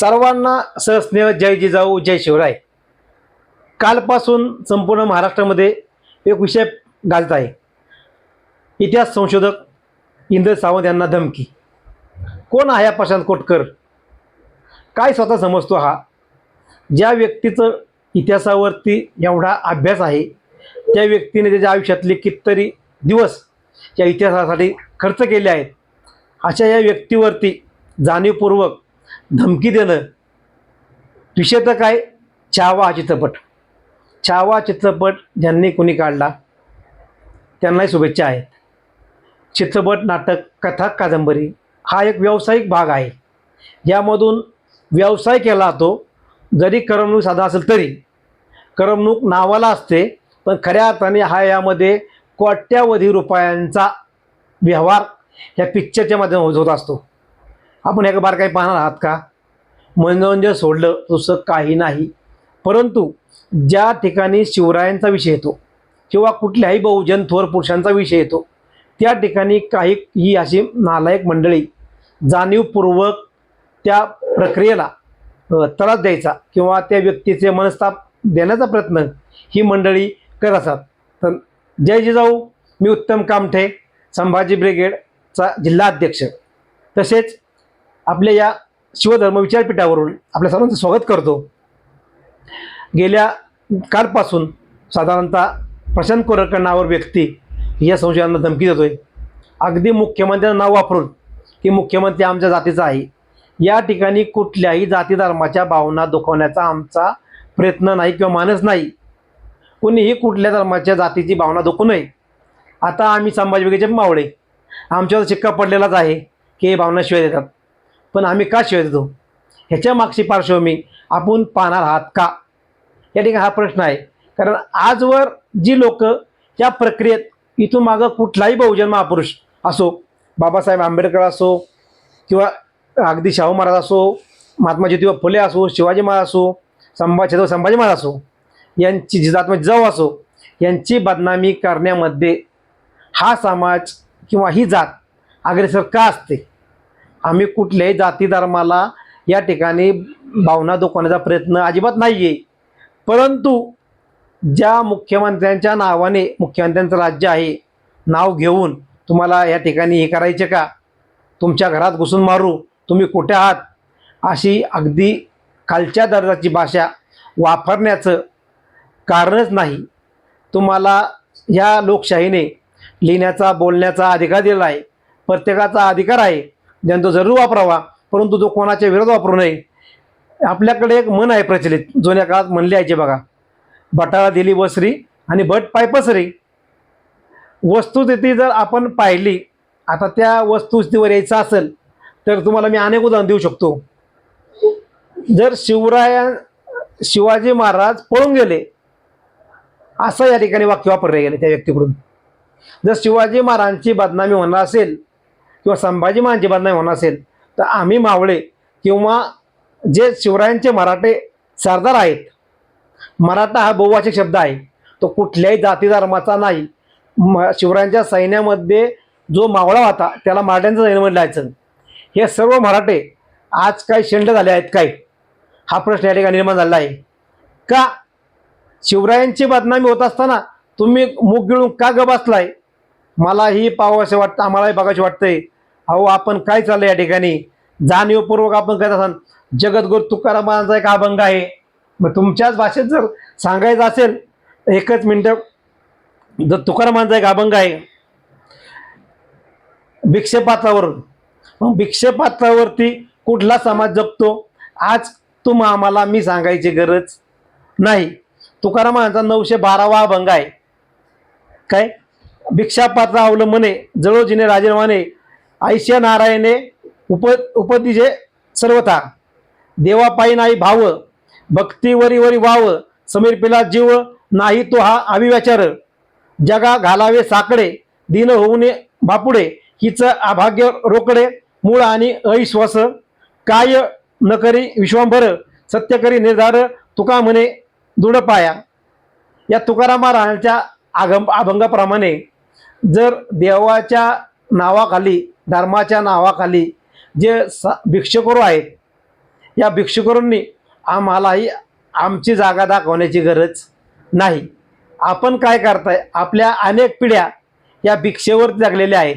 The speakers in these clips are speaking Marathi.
सर्वांना सहस्नेह जय जिजाऊ जय शिवराय. कालपासून संपूर्ण महाराष्ट्रामध्ये एक विषय गाजत आहे. इतिहास संशोधक इंद्र सावंत यांना धमकी. कोण आहे हा प्रशांत कोटकर? काय स्वतः समजतो हा? ज्या व्यक्तीचं इतिहासावरती एवढा अभ्यास आहे त्या व्यक्तीने त्याच्या आयुष्यातले कितीतरी दिवस या इतिहासासाठी खर्च केले आहेत. अशा या व्यक्तीवरती जाणीवपूर्वक धमकी देणं. विषय तर काय? छावा हा चित्रपट. छावा चित्रपट ज्यांनी कोणी काढला त्यांनाही शुभेच्छा आहेत. चित्रपट नाटक कथा कादंबरी हा एक व्यावसायिक भाग आहे. यामधून व्यवसाय केला जातो जरी करमणूक साधा असेल तरी. करमणूक नावाला असते पण खऱ्या अर्थाने हा यामध्ये कोट्यावधी रुपयांचा व्यवहार या पिक्चरच्या माध्यमातून होत असतो. आपण एका बार काही पाहणार आहात का? मनोरंजन सोडलं तसं काही नाही. परंतु ज्या ठिकाणी शिवरायांचा विषय येतो किंवा कुठल्याही बहुजन थोर पुरुषांचा विषय येतो त्या ठिकाणी काही ही अशी नालायक मंडळी जाणीवपूर्वक त्या प्रक्रियेला त्रास द्यायचा किंवा त्या व्यक्तीचे मनस्ताप देण्याचा प्रयत्न ही मंडळी करत असतात. तर जय जिजाऊ मी उत्तम कामठे संभाजी ब्रिगेडचा जिल्हा अध्यक्ष तसेच आपल्या या शिवधर्म विचारपीठावरून आपल्या सर्वांचं स्वागत करतो. गेल्या कालपासून साधारणतः प्रशांत कोरकर नावावर व्यक्ती या संशयांना धमकी देतोय. अगदी मुख्यमंत्र्यांचं नाव वापरून की मुख्यमंत्री आमच्या जातीचा आहे. या ठिकाणी कुठल्याही जाती धर्माच्या भावना दुखवण्याचा आमचा प्रयत्न नाही किंवा मानस नाही. कोणीही कुठल्या धर्माच्या जातीची भावना दुखू नये. आता आम्ही संभाजीविकेचे मावळे. आमच्यावर शिक्का पडलेलाच आहे की हे भावना शिवाय देतात. पण आम्ही का शिवाय देतो? ह्याच्या मागची पार्श्वभूमी आपण पाहणार आहात का? या ठिकाणी हा प्रश्न आहे. कारण आजवर जी लोक या प्रक्रियेत इथून मागं कुठलाही बहुजन महापुरुष असो बाबासाहेब आंबेडकर असो किंवा अगदी शाहू महाराज असो महात्मा ज्योतिबा फुले असो शिवाजी महाराज असो संभा छत्रपती संभाजी महाराज असो यांची जिजात्मा म्हणजे जाऊ असो यांची बदनामी करण्यामध्ये हा समाज किंवा ही जात अग्रेसर का असते? आम्ही कुठल्याही जाती धर्माला या ठिकाणी भावना दुखवण्याचा प्रयत्न अजिबात नाही आहे परंतु ज्या मुख्यमंत्र्यांच्या नावाने मुख्यमंत्र्यांचं राज्य आहे नाव घेऊन तुम्हाला या ठिकाणी हे करायचे का? तुमच्या घरात घुसून मारू. तुम्ही कुठे आहात? अशी अगदी खालच्या दर्जाची भाषा वापरण्याचं कारणच नाही. तुम्हाला या लोकशाहीने लिहिण्याचा बोलण्याचा अधिकार दिला आहे. प्रत्येकाचा अधिकार आहे. ज्यानं तो जरूर वापरावा परंतु तो कोणाच्या विरोध वापरू नये. आपल्याकडे एक मन आहे प्रचलित जुन्या काळात म्हणले यायचे बघा. बटाळा दिली वसरी आणि भट पाय पसरी. वस्तुस्थिती जर आपण पाहिली आता त्या वस्तुस्थितीवर यायचं असेल तर तुम्हाला मी अनेक उदाहरण देऊ शकतो. जर शिवराया शिवाजी महाराज पळून गेले असं या ठिकाणी वाक्य वापरले गेले त्या व्यक्तीकडून. जर शिवाजी महाराजांची बदनामी होणार असेल किंवा संभाजी महाराजांची बदनामी होणार असेल तर आम्ही मावळे किंवा जे शिवरायांचे मराठे सरदार आहेत मराठा हा बहुवाचक शब्द आहे तो कुठल्याही जाती धर्माचा नाही. म शिवरायांच्या सैन्यामध्ये जो मावळा होता त्याला मराठ्यांचं सैन्य म्हणलं हे सर्व मराठे आज काय शेंड झाले आहेत काय? हा प्रश्न या ठिकाणी निर्माण झाला आहे. का? शिवरायांची बदनामी होत असताना तुम्ही मुख गिळून का ग बसलाय? मलाही पाहावं वाटतं आम्हालाही बघायचं वाटतंय. अहो आपण काय चाललं या ठिकाणी? जाणीवपूर्वक आपण करत असाल. जगद्गुरु तुकारामांचा एक अभंग आहे. मग तुमच्याच भाषेत जर सांगायचं असेल एकच मिनटं. जर तुकारामांचा एक अभंग आहे. भिक्षेपात्रावरून. मग भिक्षेपात्रावरती कुठला समाज जपतो? आज तुम आम्हाला मी सांगायची गरज नाही. तुकारामांचा नऊशे बारावा अभंग आहे. काय? भिक्षापात्र अवलंबने जळोजीने राजीनामाने ऐश्य नारायणे उप उपदिजे सर्वथा. देवापायी नाही भाव भक्तीवरी वरी वाव समीर पिला जीव नाही तो हा अविव्याचार. जगा घालावे साकडे दिन होऊने बापुडे हिच अभाग्य रोकडे मूळ आणि अविश्वास. काय न करी विश्वांभर सत्य करी निर्धार तुका म्हणे दृढ पाया. या तुकारामा राहण्याच्या आगम अभंगाप्रमाणे जर देवाच्या नावाखाली धर्माच्या नावाखाली जे स भिक्षुकरू आहेत या भिक्षुकरूंनी आम्हालाही आमची जागा दाखवण्याची गरज नाही. आपण काय करताय? आपल्या अनेक पिढ्या या भिक्षेवर जगलेल्या आहेत.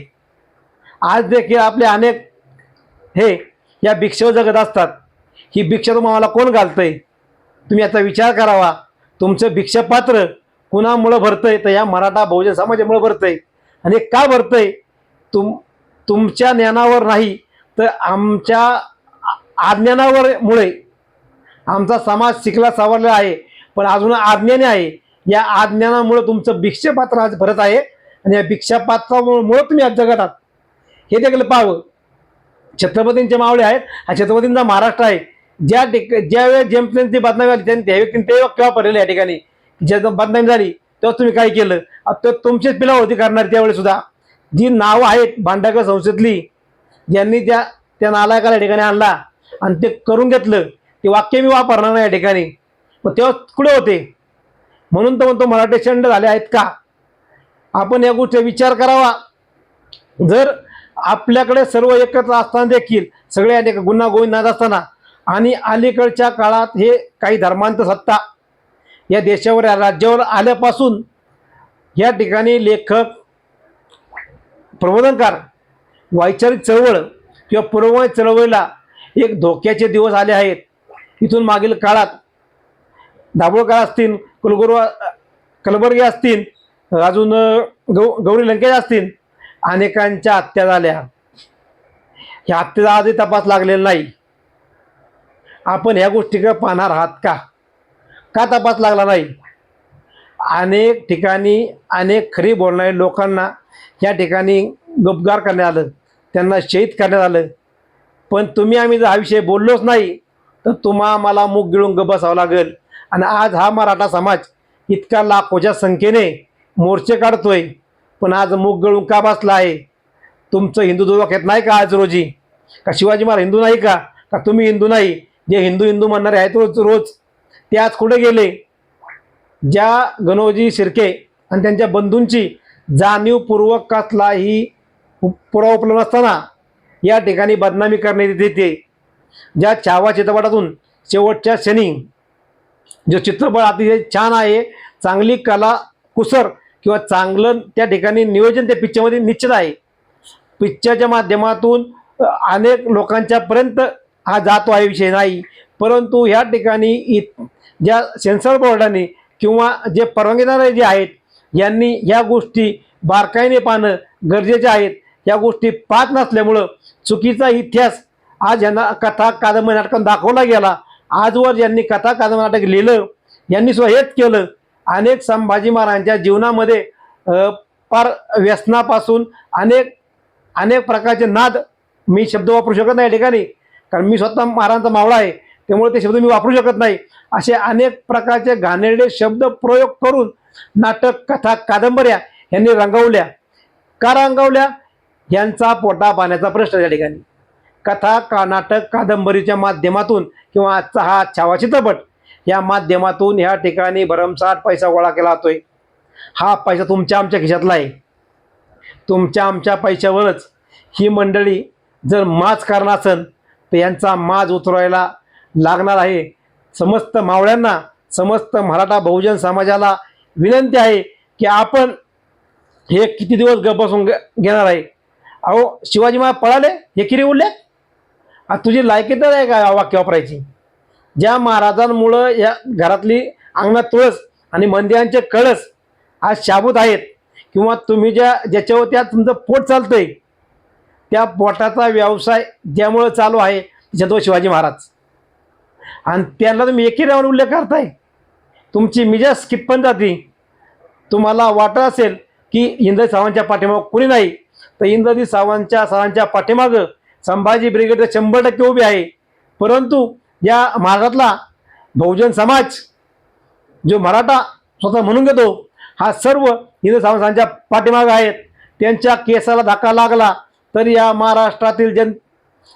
आज देखील आपले अनेक हे या भिक्षेवर जगत असतात. ही भिक्षा तुम्हाला कोण घालतंय? तुम्ही याचा विचार करावा. तुमचं भिक्षापात्र कुणामुळं भरतंय? तर या मराठा बहुजन समाजामुळं भरतंय. आणि का भरतंय? तुम तुमच्या ज्ञानावर नाही तर आमच्या अज्ञानावर मुळे आमचा समाज शिकला सावरला आहे. पण अजून अज्ञानी आहे. या अज्ञानामुळे तुमचं भिक्षापात्र आज भरत आहे आणि या भिक्षापात्रामुळे तुम्ही आज जगत आहात. हे देखील पाहावं. छत्रपतींचे मावळे आहेत. हा छत्रपतींचा महाराष्ट्र आहे. ज्या ज्या वेळेस ती बदनामी आली त्यांनी त्या व्यक्तीने ते केव्हा पडलेलं या ठिकाणी? ज्या बदनामी झाली तेव्हा तुम्ही काय केलं? तर तुमचीच पिला होती करणार त्यावेळेस सुद्धा. जी नावं आहेत भांडाकर संस्थेतली ज्यांनी त्या त्या नालायकाला या ठिकाणी आणला आणि ते करून घेतलं ते वाक्य मी वापरणार नाही या ठिकाणी. मग तेव्हा कुठे होते? म्हणून तर म्हणतो मराठी शंड झाले आहेत का? आपण या गोष्टी विचार करावा. जर आपल्याकडे सर्व एकत्र असताना देखील सगळे अनेक गुन्हा गोविंदात असताना आणि अलीकडच्या काळात हे काही धर्मांत सत्ता या देशावर या राज्यावर आल्यापासून या ठिकाणी लेखक प्रबोधनकार वैचारिक चळवळ किंवा पुरवणी चळवळीला एक धोक्याचे दिवस आले आहेत. इथून मागील काळात दाभोळकर असतील कुलगुरू कलबर्गे असतील अजून गौ गौरी लंकेश असतील अनेकांच्या हत्या झाल्या. ह्या हत्येचा आजही तपास लागलेला नाही. आपण ह्या गोष्टीकडे पाहणार आहात का? का तपास लागला नाही? अनेक ठिकाणी अनेक खरी बोलणारे लोकांना या ठिकाणी गपगार करण्यात आलं. त्यांना शहीद करण्यात आलं. पण तुम्ही आम्ही जर हा विषय बोललोच नाही तर तुम्हा मला मूग गिळून गप बसावं लागेल. आणि आज हा मराठा समाज इतका लाखोच्या संख्येने मोर्चे काढतोय. पण आज मूग गळून का बसला आहे? तुमचं हिंदू धोक्यात नाही का आज रोजी? का शिवाजी महाराज हिंदू नाही का? का तुम्ही हिंदू नाही? जे हिंदू हिंदू म्हणणारे आहेत रोज रोज. ते आज कुठे गेले? ज्या गणोजी शिर्के आणि त्यांच्या बंधूंची जाणीवपूर्वक कसलाही पुरावा उपलब्ध नसताना या ठिकाणी बदनामी करण्यात येते ज्या छावा चित्रपटातून शेवटच्या क्षणी जो चित्रपट अतिशय छान आहे चांगली कला कुसर किंवा चांगलं त्या ठिकाणी नियोजन त्या पिक्चरमध्ये निश्चित आहे. पिक्चरच्या माध्यमातून अनेक लोकांच्यापर्यंत हा जातो आहे विषय नाही. परंतु ह्या ठिकाणी इत ज्या सेन्सर बोर्डाने किंवा जे परवानगीदार जे आहेत यांनी या गोष्टी बारकाईने पाहणं गरजेचे आहेत. या गोष्टी पाहत नसल्यामुळं चुकीचा इतिहास आज यांना कथा कादंबरी नाटकात दाखवला गेला. आजवर ज्यांनी कथा कादंबरी नाटक लिहिलं यांनी सुद्धा हेच केलं. अनेक संभाजी महाराजांच्या जीवनामध्ये फार व्यसनापासून अनेक अनेक प्रकारचे नाद मी शब्द वापरू शकत नाही या ठिकाणी. कारण मी स्वतः महाराजांचा मावळा आहे. त्यामुळे ते शब्द मी वापरू शकत नाही. असे अनेक प्रकारचे घाणेरडे शब्द प्रयोग करून नाटक कथा कादंबऱ्या यांनी रंगवल्या. का रंगवल्या? यांचा पोटा पाण्याचा प्रश्न या ठिकाणी. कथा का नाटक कादंबरीच्या माध्यमातून किंवा आजचा हा छावा चित्रपट या माध्यमातून ह्या ठिकाणी भरमसाठ पैसा गोळा केला जातोय. हा पैसा तुमच्या आमच्या खिशातला आहे. तुमच्या आमच्या पैशावरच ही मंडळी जर माज करणार असेल तर यांचा माज उतरवायला लागणार आहे. समस्त मावळ्यांना समस्त मराठा बहुजन समाजाला विनंती आहे की आपण हे किती दिवस गप बसून गे- घेणार आहे? अहो शिवाजी महाराज पळाले हे किरी उरले आ, तुझी लायकी तर आहे का वाक्य वापरायची? ज्या महाराजांमुळं या घरातली अंगणात तुळस आणि मंदिरांचे कळस आज शाबूत आहेत किंवा तुम्ही ज्या ज्याच्यावर त्या तुमचं पोट चालतंय त्या पोटाचा व्यवसाय ज्यामुळं चालू आहे त्याच्यात शिवाजी महाराज. आणि त्यांना तुम्ही एकी राहून उल्लेख करताय. तुमची मिजाज कितपण जाती. तुम्हाला वाटत असेल की इंद्रजी सावंतच्या पाठीमागं कुणी नाही. तर इंद्रजी सावंतच्या सरांच्या पाठीमागं संभाजी ब्रिगेड शंभर टक्के उभी आहे. परंतु या महाराष्ट्रातला बहुजन समाज जो मराठा स्वतः म्हणून घेतो हा सर्व इंद्र सावंतांच्या पाठीमागं आहेत. त्यांच्या केसाला धक्का लागला तर या महाराष्ट्रातील जन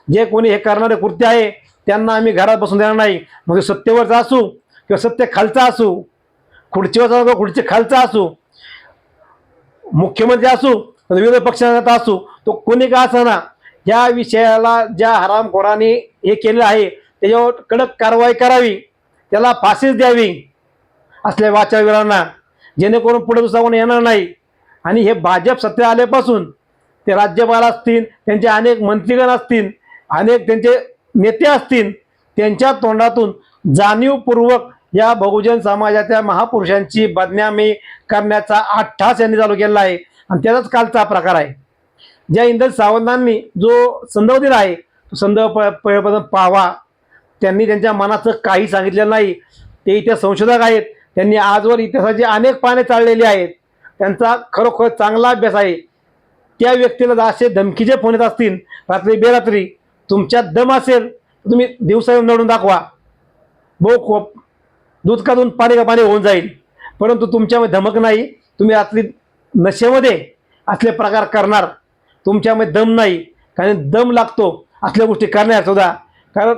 जे कोणी हे करणारे कृत्य आहे त्यांना आम्ही घरात बसून देणार नाही. मग सत्तेवरचा असू किंवा सत्य खालचा असू खुर्चीवरचा असो खुर्ची खालचा असू मुख्यमंत्री असू तर विरोधी पक्षाचा असू तो कोणी का असताना या विषयाला ज्या हरामखोराने हे केलेलं आहे त्याच्यावर कडक कारवाई करावी. त्याला फाशीच द्यावी. असल्या वाचावीरांना जेणेकरून पुढे दुसरा कोणी येणार नाही. आणि हे भाजप सत्य आल्यापासून ते राज्यपाल असतील त्यांचे अनेक मंत्रीगण असतील अनेक त्यांचे नेते असतील त्यांच्या तोंडातून जाणीवपूर्वक या बहुजन समाजाच्या महापुरुषांची बदनामी करण्याचा अट्ठास यांनी चालू केलेला आहे. आणि त्याचाच कालचा प्रकार आहे. ज्या इंद्र सावंतांनी जो संदर्भ दिला आहे तो संदर्भ प- पहिल्यापासून पाहावा. त्यांनी त्यांच्या मनाचं काही सांगितलेलं नाही. ते इतिहास संशोधक आहेत. त्यांनी आजवर इतिहासाची अनेक पाने चाललेली आहेत. त्यांचा खरोखर चांगला अभ्यास आहे. त्या व्यक्तीला असे धमकीचे फोन येत असतील रात्री बेरात्री तुमच्यात दम असेल तुम्ही दिवसा येऊन नडून दाखवा. बो खोप दूध का दूध पाणी का पाणी होऊन जाईल. परंतु तुमच्यामध्ये धमक नाही तुम्ही रात्री नशेमध्ये असले प्रकार करणार. तुमच्यामध्ये दम नाही कारण दम लागतो असल्या गोष्टी करण्यात सुद्धा. कारण